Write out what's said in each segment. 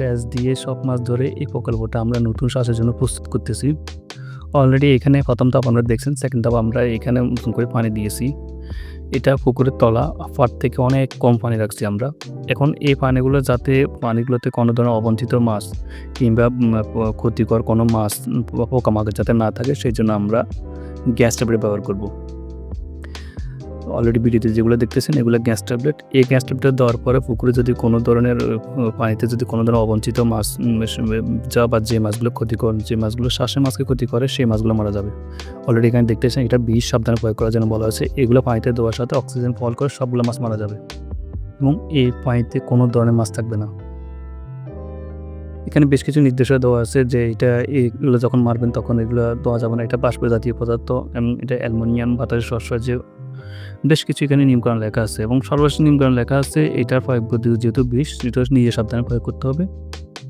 সেচ দিয়ে সব মাছ ধরে এই প্রকল্পটা আমরা নতুন চাষের জন্য প্রস্তুত করতেছি। অলরেডি এখানে প্রথম ধাপ আমরা দেখছেন সেকেন্ড ধাপ আমরা এখানে নতুন করে পানি দিয়েছি। এটা পুকুরের তলা ফাট থেকে অনেক কম পানি রাখছি আমরা। এখন এই পানিগুলো যাতে পানিগুলোতে কোনো ধরনের অবঞ্চিত মাছ কিংবা ক্ষতিকর কোনো মাছ পোকামাকড় যাতে না থাকে, সেই জন্য আমরা গ্যাস ট্যাবলেট ব্যবহার করব। অলরেডি ভিডিওতে যেগুলো দেখতেছেন, এগুলো গ্যাস ট্যাবলেট এই গ্যাস ট্যাবলেট দেওয়ার পরে পুকুরে যদি কোনো ধরনের পানিতে যদি কোনো ধরনের অবঞ্চিত মাছ যা বা যে মাছগুলো ক্ষতিকর, যে মাছগুলো শ্বাসের মাছকে ক্ষতি করে, সেই মাছগুলো মারা যাবে। অলরেডি এখানে দেখতেছেন, এটা বিষ সাবধানে প্রয়োগ করার জন্য বলা হয়েছে। এগুলো পানিতে দেওয়ার সাথে অক্সিজেন ফল করে সবগুলো মাছ মারা যাবে। এবং এই পানিতে কোনো ধরনের মাছ থাকবে না। এখানে বেশ কিছু নির্দেশনা দেওয়া আছে যে এটা, এগুলো যখন মারবেন তখন এগুলো দেওয়া যাবে না। এটা বাষ্প জাতীয় পদার্থ এটা অ্যালমোনিয়াম বাতাসে শস্য যে বেশ কিছু এখানে নিয়মকানুন লেখা আছে এবং সর্বশেষ নিয়মকানুন লেখা আছে, এটার প্রয়োগ পদ্ধতি যেহেতু বিষ, সেটা নিজে সাবধানে প্রয়োগ করতে হবে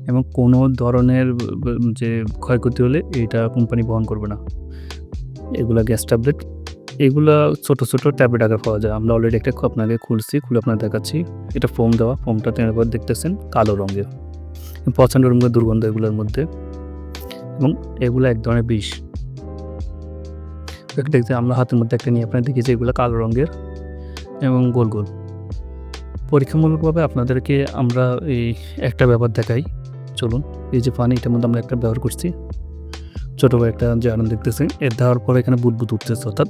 এবং কোনো ধরনের যে ক্ষয়ক্ষতি হলে এটা কোম্পানি বহন করবে না। এগুলা গ্যাস ট্যাবলেট, এগুলা ছোট ছোট ট্যাবলেট আকার পাওয়া যায়। আমরা অলরেডি একটা আপনাকে খুলছি, খুলে আপনার দেখাচ্ছি। এটা ফোম দেওয়া ফোমটা এবার দেখতেছেন, কালো রঙের। প্রচণ্ড রঙের দুর্গন্ধ এগুলোর মধ্যে এবং এগুলো এক ধরনের বিষ। একটা দেখতে আমরা হাতের মধ্যে একটা নিয়ে আপনার দেখেছি এগুলো কালো রঙের এবং গোল গোল। পরীক্ষামূলকভাবে আপনাদেরকে আমরা এই একটা ব্যাপার দেখাই। চলুন, এই যে পানি, এটার মধ্যে আমরা একটা ব্যবহার করছি। ছোটো করে একটা আনন্দ দেখতেছি। এর দেওয়ার পরে এখানে বুদবুদ উঠতেছে, অর্থাৎ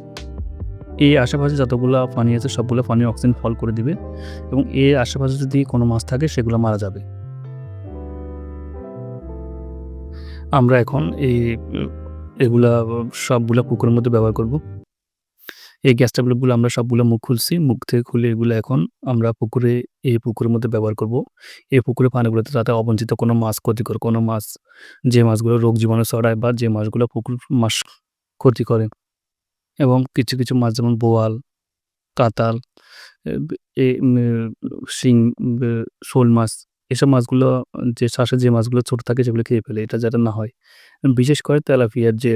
এই আশেপাশে যতগুলো পানি আছে, সবগুলো পানি অক্সিজেন ফল করে দিবে এবং এর আশেপাশে যদি কোনো মাছ থাকে, সেগুলো মারা যাবে। আমরা এখন এই এগুলা, সবগুলা পুকুরের মধ্যে ব্যবহার করব। এই গ্যাস ট্যাবলেটগুলো আমরা সবগুলো মুখ খুলছি। মুখ থেকে খুলে এগুলো এখন আমরা পুকুরে, এই পুকুরের মধ্যে ব্যবহার করব। এই পুকুরে পানিগুলোতে যাতে অবঞ্চিত কোনো মাছ ক্ষতিকর, কোনো মাছ, যে মাছগুলো রোগ জীবাণু ছড়ায় বা যে মাছগুলো পুকুর মাছ ক্ষতি করে এবং কিছু কিছু মাছ যেমন বোয়াল, কাতাল শিং শোল মাছ এসব মাছগুলো, যে শ্বাসে যে মাছগুলো ছোট থাকে সেগুলো খেয়ে ফেলে, এটা যাতে না হয়। বিশেষ করে তেলাপিয়ার যে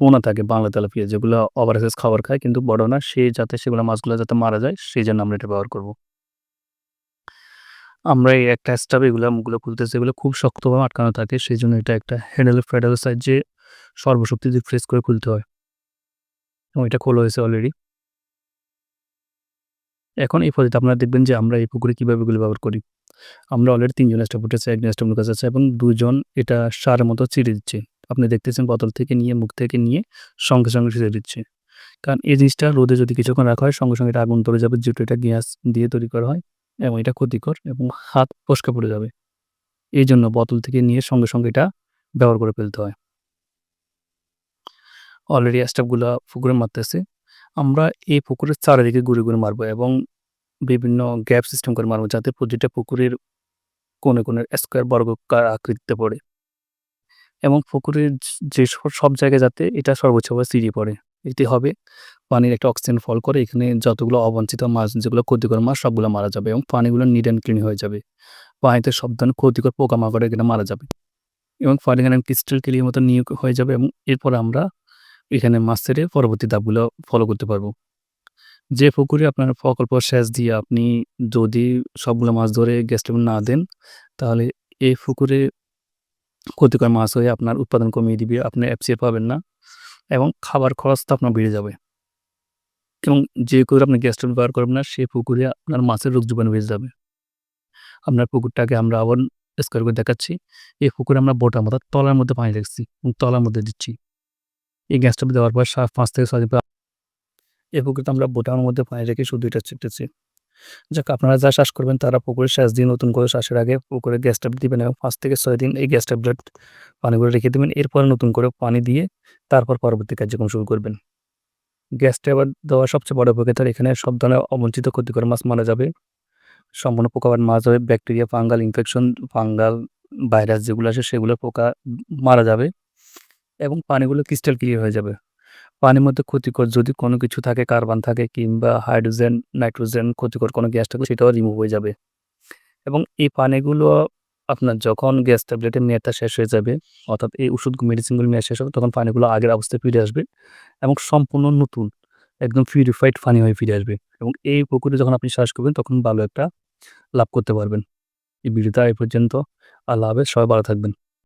পোনা থাকে, বাংলা তেলাপিয়া, যেগুলো ওভারসাইজ খাবার খায়, কিন্তু বড় না, সে যাতে সেগুলো মাছগুলো যাতে মারা যায় সেই জন্য আমরা এটা ব্যবহার করব। আমরা এই একটা স্টাফ এগুলো, মুখগুলো খুলতেছি, এগুলো খুব শক্তভাবে আটকানো থাকে, সেই জন্য এটা একটা হ্যান্ডেল ফ্যাডেল সাহায্যে সর্বশক্তি দিয়ে প্রেস করে খুলতে হয়। এবং এটা খোলা হয়েছে অলরেডি। এখন এই পদ্ধতিতে আপনারা দেখবেন যে আমরা এই পুকুরে কীভাবে এগুলো ব্যবহার করি। আমরা অলরেডি তিনজন স্টাফ উঠেছে, ১ জন স্টাফ কাছে আছে এবং দুজন এটা সারের মতো ছিঁড়ে দিচ্ছে। আপনি দেখতেছেন বোতল থেকে নিয়ে মুখ থেকে নিয়ে সঙ্গে, সঙ্গে ছিঁড়ে দিচ্ছে। কারণ এই জিনিসটা রোদে যদি কিছুক্ষণ রাখা হয় সঙ্গে, সঙ্গে এটা আগুন ধরে যাবে যেহেতু এটা গ্যাস দিয়ে তৈরি করা হয় এবং এটা ক্ষতিকর এবং হাত ফসকে পড়ে যাবে। এই জন্য বোতল থেকে নিয়ে সঙ্গে, সঙ্গে এটা ব্যবহার করে ফেলতে হয়। অলরেডি স্টাফগুলো পুকুরে মারতেছে। আমরা এই পুকুরের চারিদিকে ঘুরে, ঘুরে মারবো এবং বিভিন্ন গ্যাপ সিস্টেম করে মারবো যাতে প্রতিটা পুকুরের কোণে, কোণে স্কোয়ার বর্গাকার আকৃতিতে পড়ে। এবং পুকুরের যে সব জায়গায় যাতে এটা সর্বোচ্চভাবে ছড়িয়ে পড়ে। এতে হবে পানির একটা অক্সিজেন ফল করে এখানে যতগুলো অবাঞ্ছিত মাছ যেগুলো ক্ষতিকর মাছ সবগুলো মারা যাবে এবং পানিগুলো নিট অ্যান্ড ক্লিন হয়ে যাবে। পানিতে সব ধরনের ক্ষতিকর পোকামাকড় এখানে মারা যাবে। এবং পানিখানে ক্রিস্টাল ক্লিয়ার মতো নিয়োগ হয়ে যাবে এবং এরপর আমরা এখানে মাছ ছেড়ে পরবর্তী ধাপগুলো ফলো করতে পারব। যে পুকুরে আপনার প্রকল্প সেচ দিয়ে আপনি যদি সবগুলো মাছ ধরে গ্যাস না দেন, তাহলে এই পুকুরে ক্ষতিকর মাছ হয়ে আপনার উৎপাদন কমিয়ে দিবে। আপনি এফসিআর পাবেন না এবং খাবার খরচটা আপনার বেড়ে যাবে। এবং যে পুকুরে আপনি গ্যাস ব্যবহার করবেন না, সেই পুকুরে আপনার মাছের রোগ জীবাণু বেড়ে যাবে। আপনার পুকুরটাকে আমরা আবার স্কোয়ার করে দেখাচ্ছি। এই পুকুরে আমরা বোটার মতো তলার মধ্যে পানি রাখছি এবং তলার মধ্যে দিচ্ছি। এই গ্যাস ট্যাবলেট দেওয়ার পর সা ৫ থেকে ৬ দিন পুকুরে আমরা বোটার মধ্যে পানি রেখে শুধু এটা ছিটতেছি। যাক আপনারা যা শ্বাস করবেন তারা পুকুরে শ্বাস দিয়ে নতুন করে শ্বাসের আগে পুকুরে গ্যাস ট্যাবলেট দিবেন এবং ৫ থেকে ছয় দিন এই গ্যাস ট্যাবলেট পানিগুলো রেখে দেবেন এরপরে নতুন করে পানি দিয়ে তারপর পরবর্তী কার্যক্রম শুরু করবেন। গ্যাস ট্যাবলেট দেওয়ার সবচেয়ে বড় উপকারিতা এখানে সব ধরনের অবঞ্চিত ক্ষতিকর মাছ মারা যাবে। সম্পূর্ণ পোকামাকড় মারা যাবে। Bacteria, fungal infection, fungal virus যেগুলো আছে সেগুলো পোকা মারা যাবে এবং পানিগুলো ক্রিস্টাল ক্লিয়ার হয়ে যাবে। পানির মধ্যে ক্ষতিকর যদি কোনো কিছু থাকে, কার্বন থাকে কিংবা হাইড্রোজেন, নাইট্রোজেন ক্ষতিকর কোনো গ্যাস থাকলে সেটাও রিমুভ হয়ে যাবে। এবং এই পানিগুলো আপনার যখন গ্যাস ট্যাবলেটের মেয়াদটা শেষ হয়ে যাবে, অর্থাৎ এই ওষুধ মেডিসিনগুলো মেয়াদ শেষ হবে তখন পানিগুলো আগের অবস্থায় ফিরে আসবে এবং সম্পূর্ণ নতুন একদম পিউরিফাইড পানি হয়ে ফিরে আসবে এবং এই পুকুরে যখন আপনি চাষ করবেন তখন ভালো একটা লাভ করতে পারবেন। এই ভিডিওটা এই পর্যন্ত। আল্লাহ হাফেজ। সবাই ভালো থাকবেন।